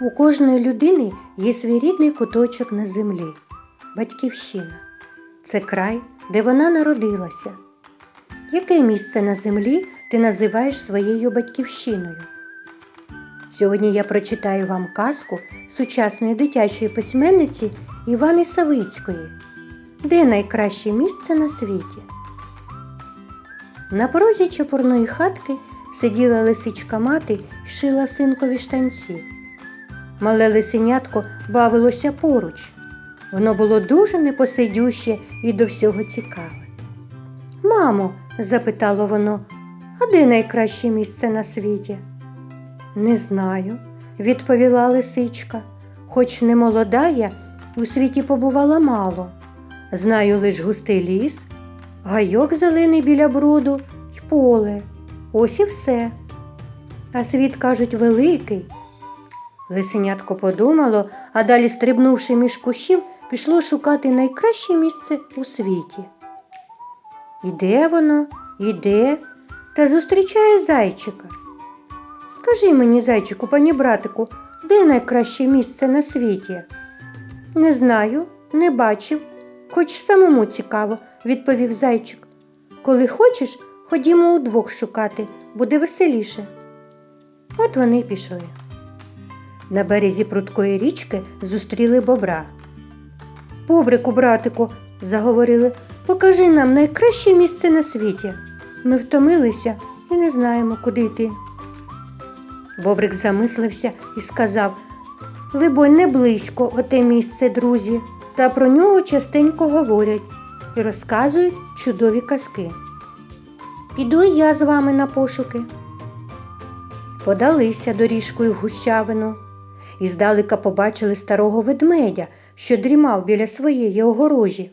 У кожної людини є свій рідний куточок на землі батьківщина. Це край, де вона народилася. Яке місце на землі ти називаєш своєю батьківщиною? Сьогодні я прочитаю вам казку сучасної дитячої письменниці Івани Савицької. Де найкраще місце на світі? На порозі чепурної хатки сиділа лисичка мати шила синкові штанці. Мале лисенятко бавилося поруч. Воно було дуже непосидюще і до всього цікаве. Мамо, запитало воно, а де найкраще місце на світі? Не знаю, відповіла лисичка, хоч не молода я, у світі побувала мало. Знаю лиш густий ліс, гайок зелений біля броду й поле. Ось і все. А світ, кажуть, великий. Лисенятко подумало, а далі, стрибнувши між кущів, пішло шукати найкраще місце у світі. Іде воно, іде та зустрічає зайчика. Скажи мені, зайчику, пані братику, де найкраще місце на світі? Не знаю, не бачив, хоч самому цікаво, відповів зайчик. Коли хочеш, ходімо удвох шукати, буде веселіше. От вони й пішли. На березі прудкої річки зустріли бобра. Бобрику, братику, заговорили, покажи нам найкраще місце на світі. Ми втомилися і не знаємо, куди йти. Бобрик замислився і сказав Либонь, не близько оте місце, друзі, та про нього частенько говорять і розказують чудові казки. Піду я з вами на пошуки. Подалися доріжкою в гущавину і здалека побачили старого ведмедя, що дрімав біля своєї огорожі.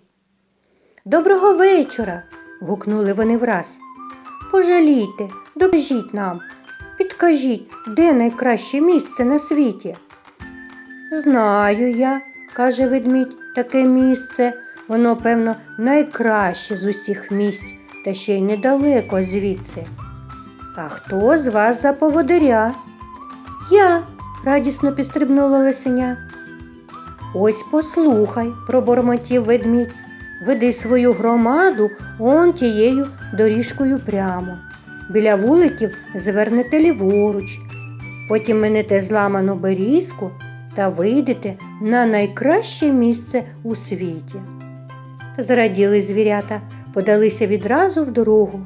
Доброго вечора. гукнули вони враз. Пожалійте, допоможіть нам, підкажіть, де найкраще місце на світі. Знаю я, каже ведмідь, таке місце. Воно, певно, найкраще з усіх місць, та ще й недалеко звідси. А хто з вас за поводиря? Я, радісно підстрибнула лисеня. Ось послухай, пробормотів ведмідь, веди свою громаду он тією доріжкою прямо. Біля вуликів звернете ліворуч, потім минете зламану берізку та вийдете на найкраще місце у світі. Зраділи звірята, подалися відразу в дорогу.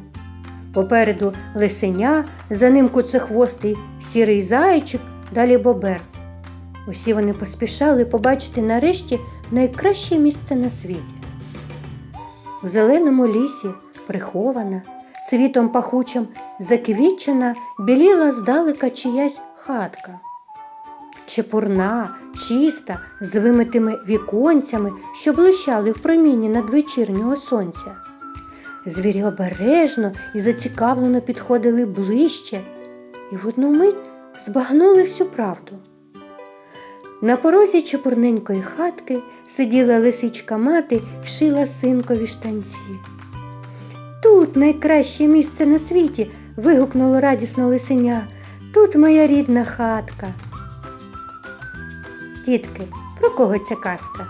Попереду лисеня, за ним куцехвостий сірий зайчик, далі бобер. Усі вони поспішали побачити нарешті найкраще місце на світі. У зеленому лісі, прихована, цвітом пахучим заквічена, біліла здалека чиясь хатка. Чепурна, чиста, з вимитими віконцями, що блищали в промінні надвечірнього сонця. Звірі обережно і зацікавлено підходили ближче і в одну мить збагнули всю правду. На порозі чепурненької хатки сиділа лисичка мати і шила синкові штанці. Тут найкраще місце на світі. вигукнуло радісно лисеня. Тут моя рідна хатка. Тітки, про кого ця казка?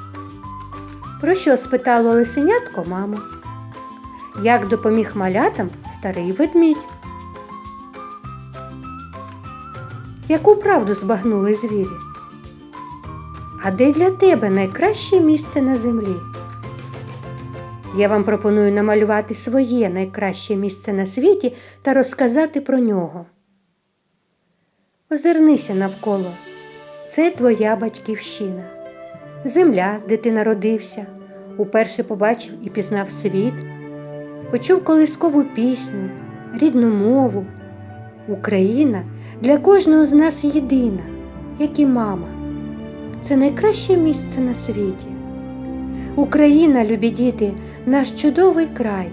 Про що спитало лисенятко маму? Як допоміг малятам старий ведмідь? Яку правду збагнули звірі? А де для тебе найкраще місце на землі? Я вам пропоную намалювати своє найкраще місце на світі та розказати про нього. Озирнися навколо. Це твоя батьківщина, земля, де ти народився, уперше побачив і пізнав світ, почув колискову пісню, рідну мову. Україна для кожного з нас єдина, як і мама. Це найкраще місце на світі. Україна, любі діти, наш чудовий край.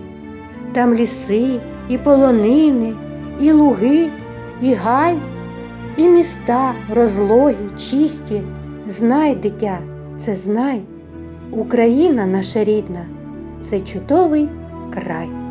Там ліси, і полонини, і луги, і гай, і міста розлогі, чисті. Знай, дитя, це знай. Україна наша рідна, це чудовий край.